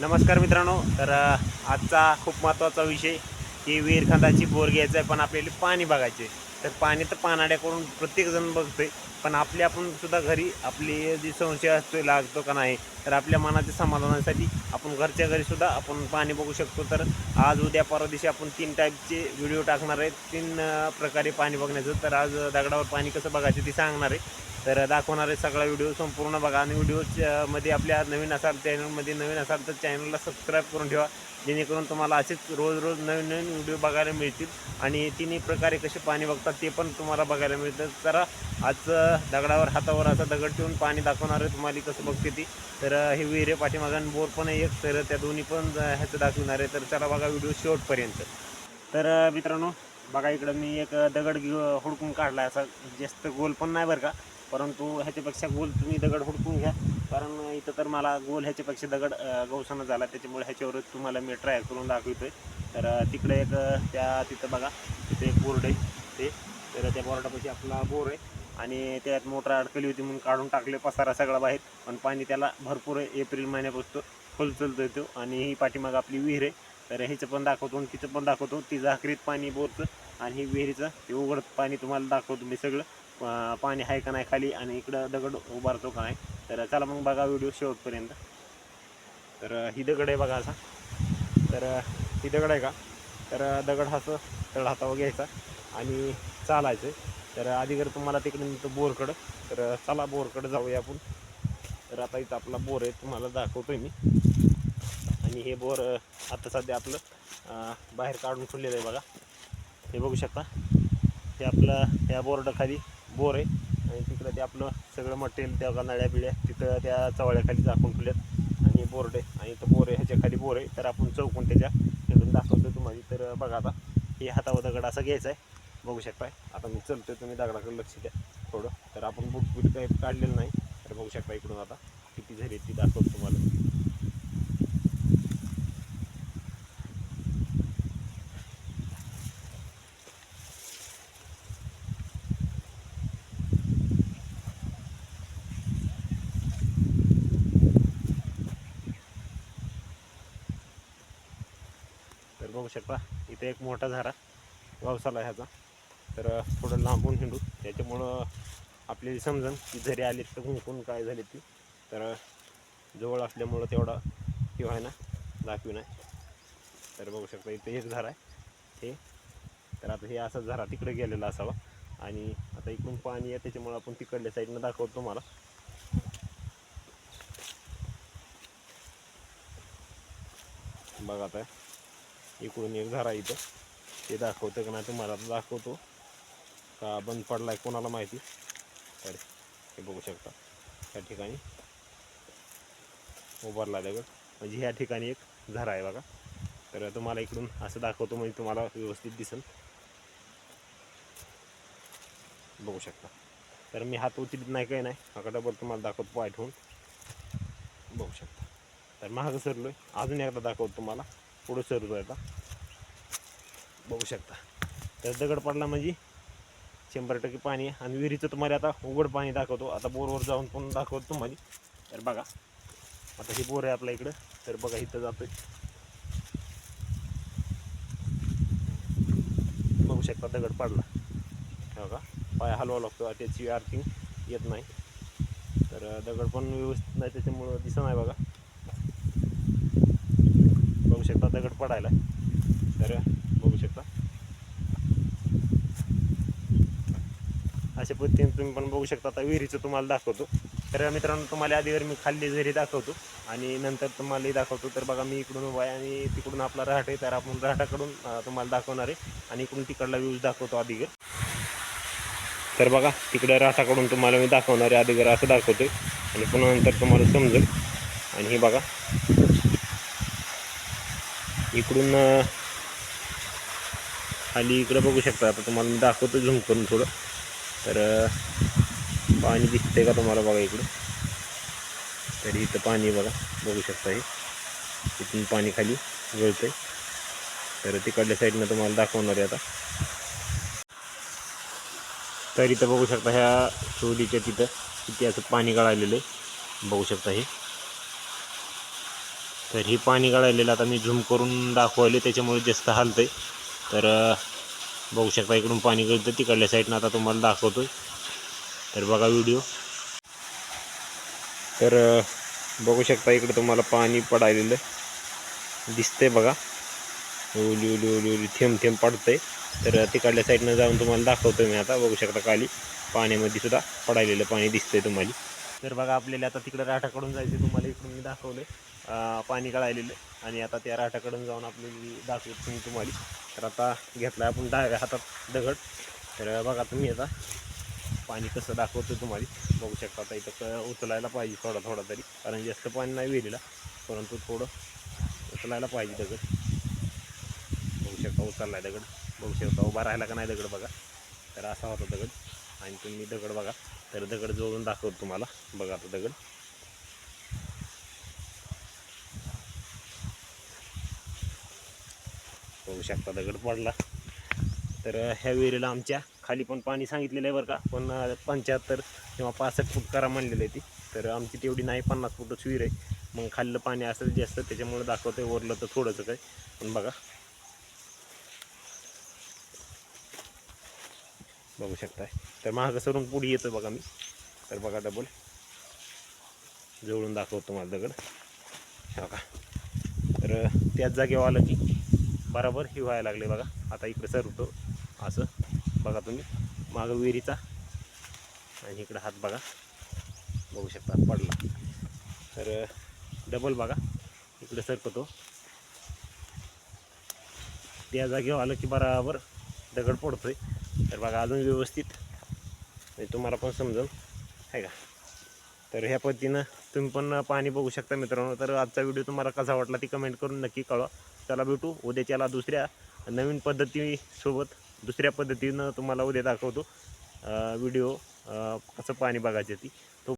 नमस्कार मित्रांनो तर आजचा खूप महत्त्वाचा विषय की विहीरखंदाची बोर घ्यायचं आहे पण आपल्याला पाणी बघायचे तर पाणी तर पानाड्याकडून प्रत्येकजण बघतोय पण आपली आपण सुद्धा घरी आपली जी संशय असतो लागतो का नाही तर आपल्या मनाच्या समाधानासाठी आपण घरच्या घरी सुद्धा आपण पाणी बघू शकतो. तर आज उद्या परवा दिवशी आपण तीन टाईपचे व्हिडिओ टाकणार आहेत तीन प्रकारे पाणी बघण्याचं. तर आज दगडावर पाणी कसं बघायचं ते सांगणार आहे. तर दाखवणारे सगळा व्हिडिओ संपूर्ण बघा आणि व्हिडिओमध्ये आपल्या नवीन असाल चॅनलमध्ये नवीन असाल तर चॅनलला सबस्क्राईब करून ठेवा. जेणेकरून तुम्हाला असेच रोज रोज नवीन नवीन व्हिडिओ बघायला मिळतील आणि तिन्ही प्रकारे कसे पाणी बघतात ते पण तुम्हाला बघायला मिळतं. तर आज दगडावर हातावर असा दगड ठेवून पाणी दाखवणार आहे. तुम्हाला कसं बघते ती. तर हे विहिरे पाठीमागान बोर पण आहे एक. तर त्या दोन्ही पण ह्याचं दाखवणार आहे. तर चला बघा व्हिडिओ शेवटपर्यंत तर मित्रांनो बघा इकडं मी एक दगड घेऊ हुडकून काढला असा. जास्त गोल पण नाही बरं का. परंतु ह्याच्यापेक्षा गोल तुम्ही दगड हुडकून घ्या. कारण इथं तर मला गोल ह्याच्यापेक्षा दगड अ, गवसानं झाला. त्याच्यामुळे ह्याच्यावरच तुम्हाला मी ट्राय करून दाखवतोय. तर तिकडे एक त्या तिथं बघा. तिथे एक बोर्ड आहे ते. तर त्या बोर्डापाशी आपला बोर आहे. आणि त्यात मोटर अडकली होती म्हणून काढून टाकले पसारा सगळा बाहेर. पण पाणी त्याला भरपूर आहे. एप्रिल महिन्यापासून फुल चालतो येतो आणि ही पाठीमाग आपली विहीर आहे. तर ह्याचं पण दाखवतो आणि तिचं पण दाखवतो. ती झाकरीत पाणी बोरचं आणि ही विहिरीचं. ते उघड पाणी तुम्हाला दाखवतो मी सगळं. पाणी आहे का नाही खाली आणि इकडं दगड उभारतो का नाही. तर चला मग बघा व्हिडिओ शेवटपर्यंत. तर ही दगड आहे बघा असा. तर ही दगड आहे का? तर दगड असं तळ हातावर घ्यायचा आणि चालायचं. तर आधी जर तुम्हाला तिकडे नेतो बोरकडं. तर चला बोरकडं जाऊया आपण. तर आता इथं आपला बोर आहे तुम्हाला दाखवतोय मी. आणि हे बोर आता सध्या आपलं बाहेर काढून खुललेलं आहे बघा. हे बघू शकता. हे आपलं या बोर्डाखाली बोर आहे. आणि तिकडं ते आपलं सगळं मटेरियल त्या नळ्या बिळ्या तिथं त्या चवळ्याखाली झाकून ठेवल्यात आणि बोर्ड आहे. आणि इथं बोर आहे. ह्याच्याखाली बोर आहे. तर आपण चौकून त्याच्या तिथून दाखवतो तुम्हाला. तर बघा आता हे हातावर दगड असं घ्यायचं आहे. बघू शकताय. आता मी चलतो तुम्ही दगडाकडे लक्ष द्या थोडं. तर आपण बुट बुट काही काढलेलं नाही. तर बघू शकता इकडून आता किती झाली ती दाखवतो तुम्हाला तर बघू शकता. इथे एक मोठा झारा पावसाला ह्याचा. तर थोडं लांबून हिंडू. त्याच्यामुळं आपल्याला समजन की जरी आली तर हुंकून काय झाले ती. तर जवळ असल्यामुळं तेवढा हे आहे ना दाखवी नाही. तर बघू शकता इथे एक झारा आहे. हे तर आता हे असा झारा तिकडे गेलेला असावा. आणि आता इकडून पाणी आहे त्याच्यामुळं आपण तिकडल्या साईडनं दाखवतो तुम्हाला. बघा आता. इकडून एक झारा इथं. ते दाखवतं का नाही तुम्हाला दाखवतो. का बंद पडला आहे कोणाला माहिती? तर हे बघू शकता. त्या ठिकाणी उभारला दगड म्हणजे ह्या ठिकाणी एक झरा आहे बघा. तर तुम्हाला इकडून असं दाखवतो म्हणजे तुम्हाला व्यवस्थित दिसेल. बघू शकता. तर मी हात उचलित नाही काही नाही. हा डबल तुम्हाला दाखवतो पाय ठेवून. बघू शकता. तर महाग आहे अजून एकदा दाखवतो तुम्हाला. पुढं सरतो आता बघू शकता. तर दगड पडला म्हणजे शंभर टक्के पाणी आहे. आणि विहिरीचं तुम्हाला आता उघड पाणी दाखवतो. आता बोरवर जाऊन पण दाखवतो तुम्हाला. तर बघा. आता हे बोर आहे आपल्या इकडं. तर बघा इथं जातोय. बघू शकता दगड पडला. बघा. पाय हलवा लागतो. त्याची अर्थिंग येत नाही. तर दगड पण व्यवस्थित नाही. त्याच्यामुळं दिसत नाही बघा. बघू शकता दगड पडायला. तर बघू शकता. अशा पद्धतीने तुम्ही पण बघू शकता. आता विहिरीचं तुम्हाला दाखवतो. तर मित्रांनो तुम्हाला आधीवर मी खाल्ली जरी दाखवतो आणि नंतर तुम्हालाही दाखवतो तर बघा मी इकडून उभा आहे आणि तिकडून आपला राहट आहे तर आपण राहटाकडून तुम्हाला दाखवणार आहे. आणि इकडून तिकडला व्ह्यूज दाखवतो आधीगर. तर बघा तिकडे राहटाकडून तुम्हाला मी दाखवणार आहे आधीगर असं दाखवतो आणि पुन्हा नंतर तुम्हाला समजेल. आणि हे बघा. इकडून खाली इकडं बघू शकता. आता तुम्हाला मी दाखवतो झूम करून थोडं. तर पाणी दिसतंय का तुम्हाला बघा इकडं? तर इथं पाणी बघा बघू शकता हे. इथून पाणी खाली गळतंय. तर तिकडल्या साईडनं तुम्हाला दाखवणार आहे आता. तर इथं बघू शकता ह्या चोलीच्या तिथं किती असं पाणी गळालेलं आहे. बघू शकता हे. तर हे पाणी गळालेलं आता मी झूम करून दाखवले त्याच्यामुळे जास्त हालतंय. तर बघू शकता इकडून पाणी गळतं तिकडल्या साईडनं आता तुम्हाला दाखवतो तर बघा व्हिडिओ. तर बघू शकता इकडं तुम्हाला पाणी पडायलेलं दिसतंय बघा. ओली ओली ओली ओली थेंब थेंब पडतंय. तर तिकडल्या साईडनं जाऊन तुम्हाला दाखवतोय मी आता. बघू शकता खाली पाण्यामध्ये सुद्धा पडायलेलं पाणी दिसतंय तुम्हाला. तर बघा आपल्याला आता तिकडे राठाकडून जायचं तुम्हाला इकडून मी दाखवलं पाणी काढायलेलं आणि आता त्या राठाकडून जाऊन आपली दाखवतो मी तुम्हाला तर आता घेतला आपण डाव्या हातात दगड. तर बघा तुम्ही आता पाणी कसं दाखवतो तुम्हाला. बघू शकता आता इथं उचलायला पाहिजे थोडा थोडा तरी. कारण जास्त पाणी नाही विहिरीला परंतु थोडं उचलायला पाहिजे दगड. बघू शकता उचललाय दगड. बघू शकता उभा राहिला का नाही दगड बघा. तर असा होता दगड. आणि तुम्ही दगड बघा. तर दगड जोडून दाखवतो तुम्हाला. बघा आता दगड. बघू शकता दगड पडला. तर ह्या विहिरीला आमच्या खाली पण पाणी सांगितलेलं आहे बरं का. पण पंच्याहत्तर किंवा पासष्ट फूट करा म्हणलेलं आहे ती. तर आमची तेवढी नाही पन्नास फूटच विहीर आहे. मग खाल्लं पाणी असेल जास्त त्याच्यामुळे आहे ओरलं तर थोडंसं काय पण बघा. बघू शकताय. तर मागं सरून पुढे येतो बघा मी. तर बघा डबल जवळून दाखवतो तुम्हाला दगड. हा बघा. तर त्याच जागेवर आलं की बराबर हे व्हायला लागले बघा. आता इकडे सरतो असं. बघा तुम्ही. मागं विहिरीचा. आणि इकडं हात बघा. बघू शकता पडला. तर डबल बघा. इकडे सरकतो. त्या जागेवर आलं की बराबर दगड पडतोय. तर बघा अजून व्यवस्थित. म्हणजे तुम्हाला पण समजेल. आहे का? तर ह्या पद्धतीनं तुम्ही पण पाणी बघू शकता मित्रांनो. तर आजचा व्हिडिओ तुम्हाला कसा वाटला ती कमेंट करून नक्की कळवा. चला भेटू. उद्याच्याला दुसऱ्या नवीन पद्धतीसोबत दुसऱ्या पद्धतीनं तुम्हाला उद्या दाखवतो व्हिडिओ कसं पाणी बघायचं ती.